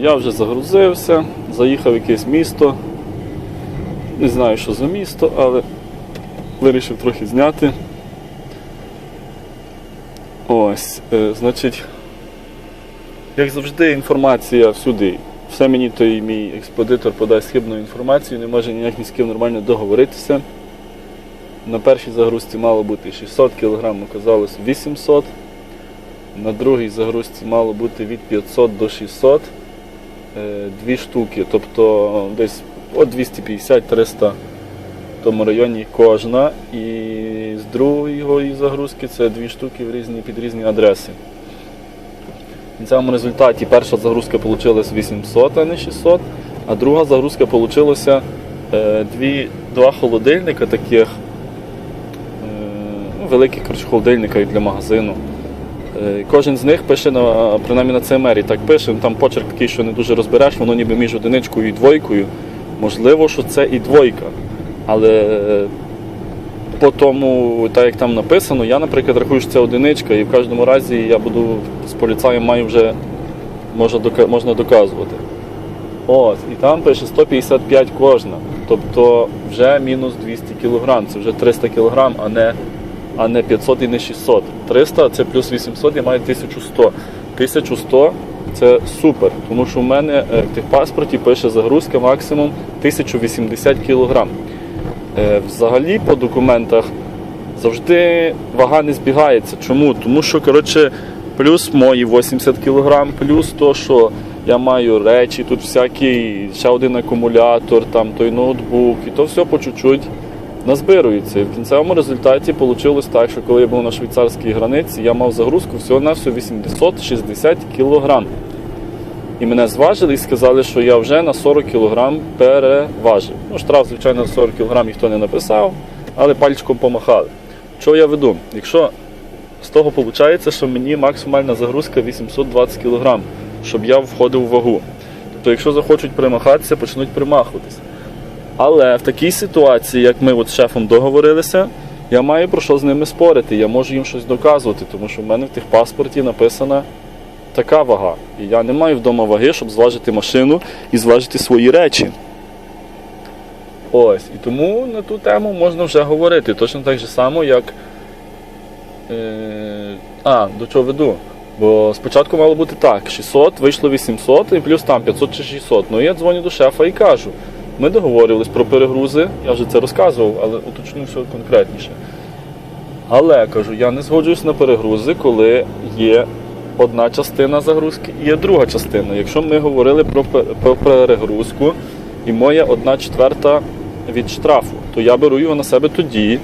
я вже загрузився, заїхав в якесь місто. Не знаю, що за місто, але вирішив трохи зняти. Ось, е, значить, як завжди, інформація всюди. Все мені той мій експедитор подасть хибну інформацію, не може ніяк ні з ким нормально договоритися. На першій загрузці мало бути 600 кг, оказалось 800 на другій загрузці мало бути від 500 до 600 е, дві штуки, тобто десь от 250-300 в тому районі кожна. І з другої загрузки це дві штуки в різні, під різні адреси. В кінцевому результаті перша загрузка вийшла 800, а не 600, а друга загрузка вийшла е, дві, два холодильника таких, е, ну, коротше, холодильника і для магазину. Е, Кожен з них пише на принаймні на ЦМРі так пише. Там почерк такий, що не дуже розбереш, воно ніби між одиничкою і двойкою. Можливо, що це і двойка. Але е, по тому, так як там написано, я, наприклад, рахую, що це одиничка, і в кожному разі я буду з поліцаєм маю вже можна доказувати. От, і там пише 155 кожна. Тобто вже мінус 200 кг, це вже 300 кг, а не а не 500 і не 600. 300 це плюс 800, я маю 1100. 1100 це супер, тому що в мене е, в техпаспорті пише загрузка максимум 1080 кг. Е, Взагалі по документах завжди вага не збігається. Чому? Тому що коротше, плюс мої 80 кг, плюс то, що я маю речі, тут всякі, ще один акумулятор, там той ноутбук, і то все по чуть-чуть назбирується. І в кінцевому результаті вийшло так, що коли я був на швейцарській границі, я мав загрузку всього на всього 860 кг. І мене зважили і сказали, що я вже на 40 кг переважив. Ну, штраф, звичайно, на 40 кг ніхто не написав, але пальчиком помахали. Що я веду? Якщо з того виходить, що мені максимальна загрузка 820 кг, щоб я входив в вагу. Тобто, якщо захочуть примахатися, почнуть примахуватися. Але в такій ситуації, як ми от з шефом договорилися, я маю про що з ними спорити. Я можу їм щось доказувати, тому що в мене в тих паспорті написана така вага. І я не маю вдома ваги, щоб зважити машину і зважити свої речі. Ось. І тому на ту тему можна вже говорити. Точно так же само, як. Е... А, до чого веду? Бо спочатку мало бути так: 600, вийшло 800 і плюс там 500 чи 600. Ну я дзвоню до шефа і кажу. Ми договорились про перегрузи, я вже це розказував, але уточню все конкретніше. Але кажу, я не згоджуюсь на перегрузи, коли є одна частина загрузки і є друга частина. Якщо ми говорили про, про перегрузку і моя одна четверта від штрафу, то я беру його на себе тоді,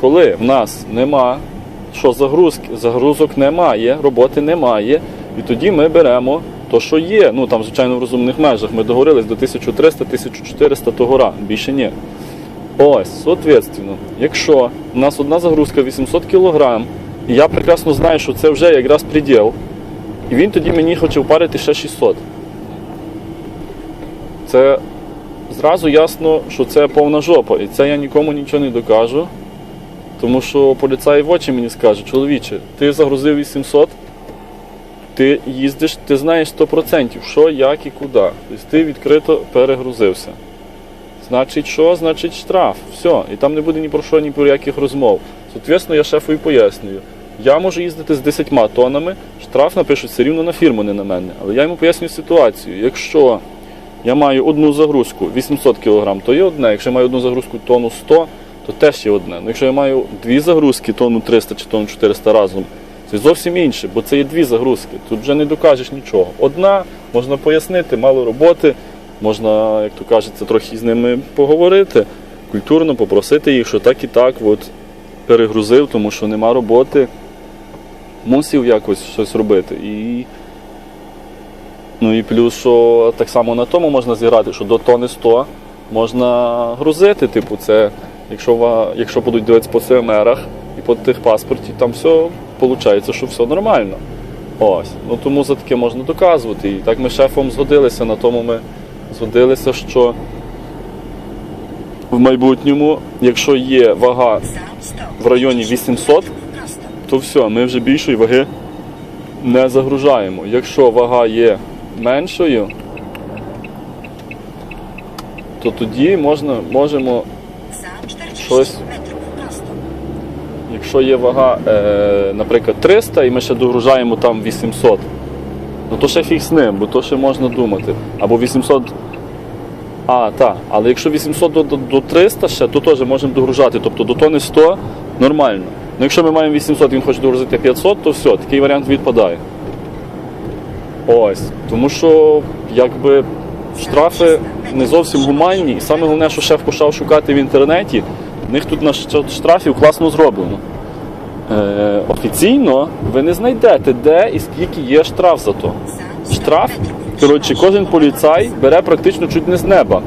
коли в нас нема що загрузки, загрузок немає, роботи немає, і тоді ми беремо то, що є. Ну там, звичайно, в розумних межах. Ми договорились до 1300-1400 то гора, більше ні. Ось, соответственно, якщо у нас одна загрузка 800 кг, і я прекрасно знаю, що це вже якраз приділ, і він тоді мені хоче впарити ще 600. Це зразу ясно, що це повна жопа. І це я нікому нічого не докажу. Тому що поліцай в очі мені скаже, чоловіче, ти загрузив 800, ти їздиш, ти знаєш 100%, що, як і куди. Тобто ти відкрито перегрузився. Значить, що? Значить штраф. Все. І там не буде ні про що, ні про яких розмов. Соответственно, я шефу і пояснюю. Я можу їздити з 10 тоннами, штраф напишуть все рівно на фірму, не на мене. Але я йому пояснюю ситуацію. Якщо я маю одну загрузку 800 кг, то є одне. Якщо я маю одну загрузку тонну 100, то теж є одне. Ну, якщо я маю дві загрузки, тонну 300 чи тонну 400 разом, це зовсім інше, бо це є дві загрузки. Тут вже не докажеш нічого. Одна, можна пояснити, мало роботи, можна, як то кажеться, трохи з ними поговорити, культурно попросити їх, що так і так от, перегрузив, тому що нема роботи, мусив якось щось робити. І Ну і плюс, що так само на тому можна зіграти, що до тони 100 можна грузити. Типу, це якщо якщо будуть дивитися по ЦМРах і по тих паспорті, там все виходить, що все нормально. Ось. Ну тому за таке можна доказувати. І так ми з шефом згодилися. На тому ми згодилися, що в майбутньому, якщо є вага в районі 800, то все, ми вже більшої ваги не загружаємо. Якщо вага є меншою, то тоді можна, можемо, Щось. Якщо є вага, е, наприклад, 300 і ми ще догружаємо там 800, ну то ще фіг з ним, бо то ще можна думати. Або 800. А, так. Але якщо 800 до, до, до 300 ще, то теж можемо догружати. Тобто до тони 100 нормально. Ну якщо ми маємо 800 і він хоче догрузити 500, то все, такий варіант відпадає. Ось. Тому що якби штрафи не зовсім гуманні. І саме головне, що шеф почав шукати в інтернеті, в них тут на штрафів класно зроблено. Е, офіційно ви не знайдете, де і скільки є штраф за то. Штраф, коротше, кожен поліцай бере практично чуть не з неба.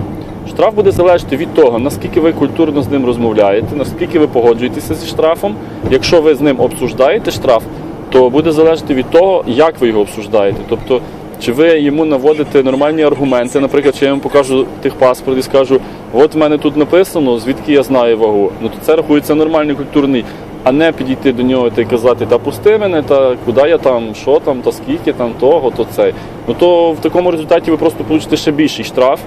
Штраф буде залежати від того, наскільки ви культурно з ним розмовляєте, наскільки ви погоджуєтеся зі штрафом. Якщо ви з ним обсуждаєте штраф, то буде залежати від того, як ви його обсуждаєте. Тобто, чи ви йому наводите нормальні аргументи, наприклад, чи я йому покажу техпаспорт і скажу, от в мене тут написано, звідки я знаю вагу. Ну то це рахується нормальний культурний, а не підійти до нього та казати, та пусти мене, та куди я там, що там, та скільки там того, то цей. Ну то в такому результаті ви просто получите ще більший штраф.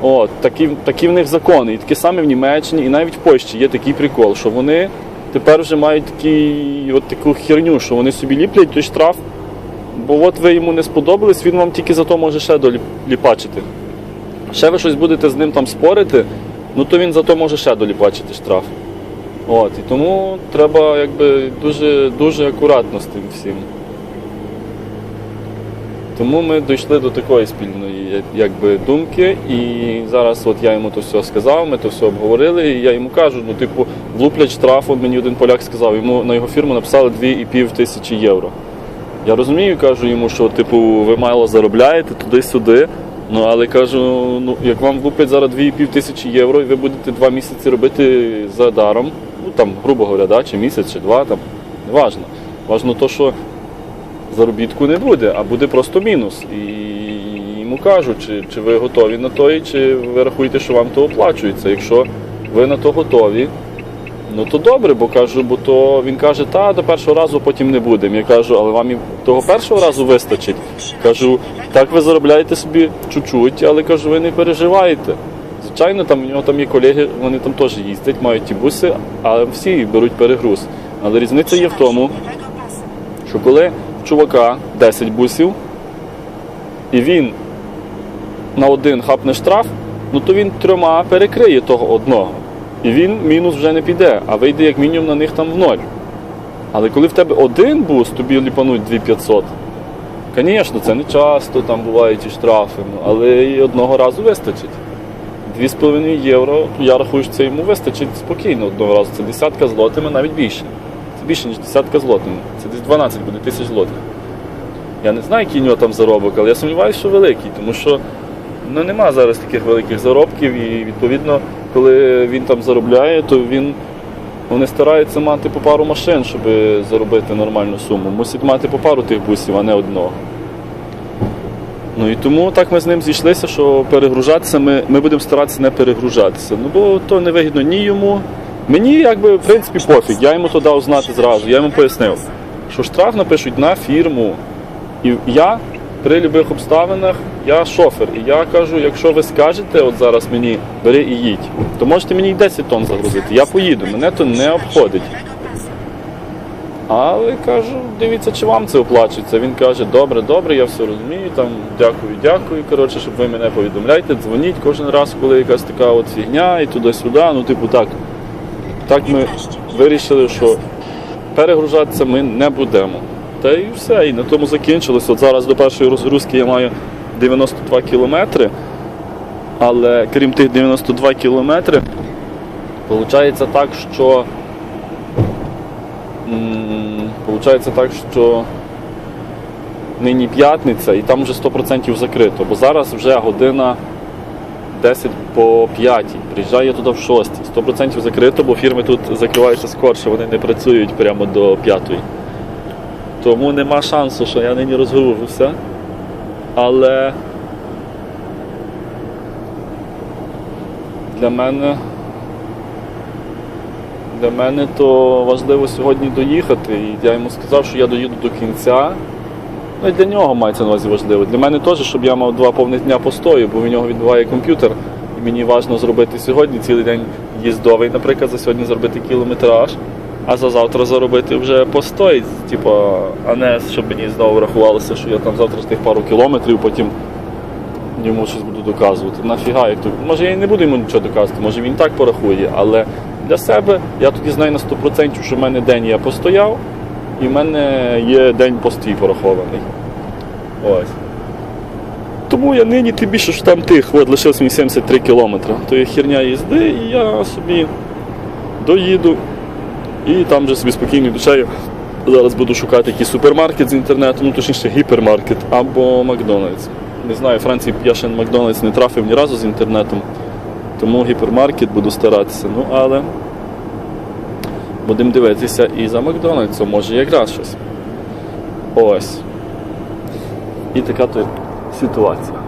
От, такі, такі в них закони. І такі саме в Німеччині, і навіть в Польщі є такий прикол, що вони тепер вже мають такі, от таку херню, що вони собі ліплять той штраф, бо от ви йому не сподобались, він вам тільки за то може ще доліпачити. Ще ви щось будете з ним там спорити, ну то він за то може ще доліпачити штраф. От, і тому треба якби дуже, дуже акуратно з тим всім. Тому ми дійшли до такої спільної якби, думки, і зараз от я йому то все сказав, ми то все обговорили, і я йому кажу, ну, типу, влуплять штраф, мені один поляк сказав, йому на його фірму написали 2,5 тисячі євро. Я розумію, кажу йому, що типу, ви мало заробляєте туди-сюди. Ну, але кажу, ну як вам влуплять зараз 2,5 тисячі євро, і ви будете два місяці робити за даром, ну там, грубо говоря, да, чи місяць, чи два, там, не важно. То, що заробітку не буде, а буде просто мінус. І йому кажуть, чи, чи ви готові на то, чи ви рахуєте, що вам то оплачується. Якщо ви на то готові, ну то добре, бо кажу, бо то він каже, та до першого разу потім не будемо. Я кажу, але вам і того першого разу вистачить. Кажу, так ви заробляєте собі чуть-чуть, але кажу, ви не переживаєте. Звичайно, там у нього там є колеги, вони там теж їздять, мають ті буси, а всі беруть перегруз. Але різниця є в тому, що коли в чувака 10 бусів, і він на один хапне штраф, ну то він трьома перекриє того одного. І він мінус вже не піде, а вийде як мінімум на них там в ноль. Але коли в тебе один бус, тобі ліпануть 2500. Звісно, це не часто, там бувають і штрафи, ну, але і одного разу вистачить. 2,5 євро, я рахую, що це йому вистачить спокійно одного разу. Це десятка злотими, навіть більше. Це більше, ніж десятка злотими. Це десь 12 буде тисяч злотих. Я не знаю, який у нього там заробок, але я сумніваюся, що великий, тому що ну, нема зараз таких великих заробків, і відповідно, коли він там заробляє, то він. Вони стараються мати по пару машин, щоб заробити нормальну суму. Мусять мати по пару тих бусів, а не одного. Ну і тому так ми з ним зійшлися, що перегружатися ми, ми будемо старатися не перегружатися. Ну бо то не вигідно ні йому. Мені якби в принципі пофіг. Я йому то дав знати зразу. Я йому пояснив, що штраф напишуть на фірму. І я при будь-яких обставинах я шофер. І я кажу, якщо ви скажете, от зараз мені бери і їдь, то можете мені й 10 тонн загрузити. Я поїду, мене то не обходить. Але кажу, дивіться, чи вам це оплачується. Він каже, добре, добре, я все розумію, там дякую, дякую. Коротше, щоб ви мене повідомляйте, дзвоніть кожен раз, коли якась така от фігня і туди-сюди. Ну, типу, так. Так ми вирішили, що перегружатися ми не будемо. Та і все, і на тому закінчилось. От зараз до першої розгрузки я маю 92 кілометри. Але крім тих 92 кілометри, виходить так, що Получається так, що нині п'ятниця і там вже 100% закрито, бо зараз вже година 10 по 5. Приїжджаю туди в 6. 100% закрито, бо фірми тут закриваються скорше, вони не працюють прямо до 5. Тому нема шансу, що я нині розгружуся. Але для мене для мене то важливо сьогодні доїхати. І я йому сказав, що я доїду до кінця. Ну і для нього мається на увазі важливо. Для мене теж, щоб я мав два повних дня постою, бо в нього відбуває комп'ютер. І мені важливо зробити сьогодні цілий день їздовий, наприклад, за сьогодні зробити кілометраж, а за завтра заробити вже постой, типу, а не щоб мені знову рахувалося, що я там завтра з тих пару кілометрів, потім йому щось буду доказувати. Нафіга, як то. Може я і не буду йому нічого доказувати, може він так порахує, але для себе я тоді знаю на 100%, що в мене день я постояв, і в мене є день постій порахований. Ось. Тому я нині тим більше, що там тих, от лишилось мені 73 кілометри. То є херня їзди, і я собі доїду і там вже собі спокійно душею. Зараз буду шукати якийсь супермаркет з інтернету, ну точніше гіпермаркет або Макдональдс. Не знаю, Франції я ще на Макдональдс не трафив ні разу з інтернетом, тому гіпермаркет буду старатися. Ну але будемо дивитися і за Макдональдсом, може якраз щось. Ось. І така то ситуація.